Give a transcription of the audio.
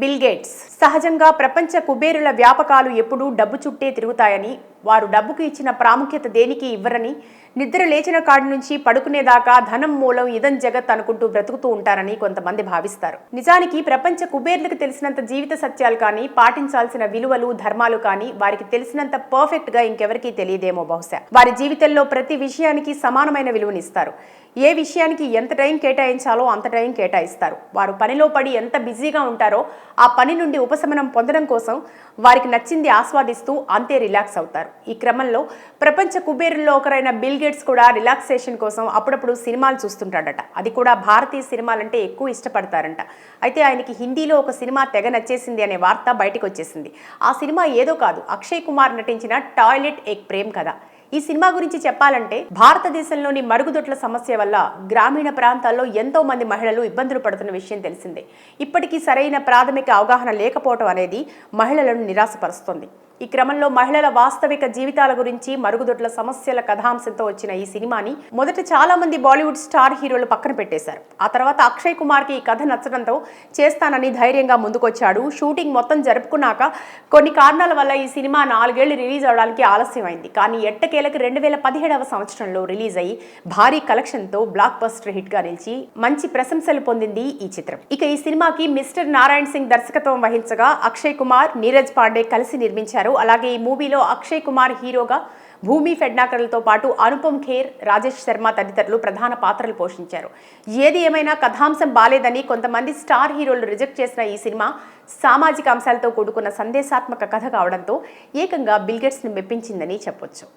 Bill gates. సహజంగా ప్రపంచ కుబేరుల వ్యాపకాలు ఎప్పుడూ డబ్బు చుట్టే తిరుగుతాయని వారు డబ్బుకు ఇచ్చిన ప్రాముఖ్యత దేనికి ఇవ్వరని నిద్ర లేచిన కాడి నుంచి పడుకునేదాకా ధనం మూలం ఇదం జగత్ అనుకుంటూ బ్రతుకుతూ ఉంటారని కొంతమంది భావిస్తారు. నిజానికి ప్రపంచ కుబేర్లకు తెలిసినంత జీవిత సత్యాలు కానీ పాటించాల్సిన విలువలు ధర్మాలు కానీ వారికి తెలిసినంత పర్ఫెక్ట్గా ఇంకెవరికీ తెలియదేమో బహుశా. వారి జీవితంలో ప్రతి విషయానికి సమానమైన విలువనిస్తారు ఏ విషయానికి ఎంత టైం కేటాయించాలో అంత టైం కేటాయిస్తారు. వారు పనిలో పడి ఎంత బిజీగా ఉంటారో ఆ పని నుండి ఉపశమనం పొందడం కోసం వారికి నచ్చింది ఆస్వాదిస్తూ అంతే రిలాక్స్ అవుతారు. ఈ క్రమంలో ప్రపంచ కుబేరుల్లో ఒకరైన బిల్గే గేట్స్ కూడా రిలాక్సేషన్ కోసం అప్పుడప్పుడు సినిమాలు చూస్తుంటాడట. అది కూడా భారతీయ సినిమాలంటే ఎక్కువ ఇష్టపడతారంట. అయితే ఆయనకి హిందీలో ఒక సినిమా తెగ నచ్చేసింది అనే వార్త బయటకు వచ్చేసింది ఆ సినిమా ఏదో కాదు అక్షయ్ కుమార్ నటించిన టాయిలెట్ ఎక్ ప్రేమ్ కథ. ఈ సినిమా గురించి చెప్పాలంటే భారతదేశంలోని మరుగుదొడ్ల సమస్య వల్ల గ్రామీణ ప్రాంతాల్లో ఎంతో మంది మహిళలు ఇబ్బందులు పడుతున్న విషయం తెలిసిందే. ఇప్పటికీ సరైన ప్రాథమిక అవగాహన లేకపోవడం అనేది మహిళలను నిరాశపరుస్తుంది. ఈ క్రమంలో మహిళల వాస్తవిక జీవితాల గురించి మరుగుదొడ్ల సమస్యల కథాంశంతో వచ్చిన ఈ సినిమాని మొదట చాలా మంది బాలీవుడ్ స్టార్ హీరోలు పక్కన పెట్టేశారు. ఆ తర్వాత అక్షయ్ కుమార్కి ఈ కథ నచ్చడంతో చేస్తానని ధైర్యంగా ముందుకొచ్చాడు. షూటింగ్ మొత్తం జరుపుకున్నాక కొన్ని కారణాల వల్ల ఈ సినిమా నాలుగేళ్ళు రిలీజ్ అవడానికి ఆలస్యమైంది. కానీ ఎట్టకేలకు రెండు వేల పదిహేడవ సంవత్సరంలో రిలీజ్ అయ్యి భారీ కలెక్షన్తో బ్లాక్ బస్టర్ హిట్గా నిలిచి మంచి ప్రశంసలు పొందింది ఈ చిత్రం. ఇక ఈ సినిమాకి మిస్టర్ నారాయణ్ సింగ్ దర్శకత్వం వహించగా అక్షయ్ కుమార్ నీరజ్ పాండే కలిసి నిర్మించారు అలాగే ఈ మూవీలో అక్షయ్ కుమార్ హీరోగా భూమి ఫెడ్నాకర్లతో పాటు అనుపమ్ ఖేర్ రాజేష్ శర్మ తదితరులు ప్రధాన పాత్రలు పోషించారు. ఏది ఏమైనా కథాంశం బాలేదని కొంతమంది స్టార్ హీరోలు రిజెక్ట్ చేసిన ఈ సినిమా సామాజిక అంశాలతో కూడుకున్న సందేశాత్మక కథ కావడంతో ఏకంగా బిల్గెట్స్ని మెప్పించిందని చెప్పొచ్చు.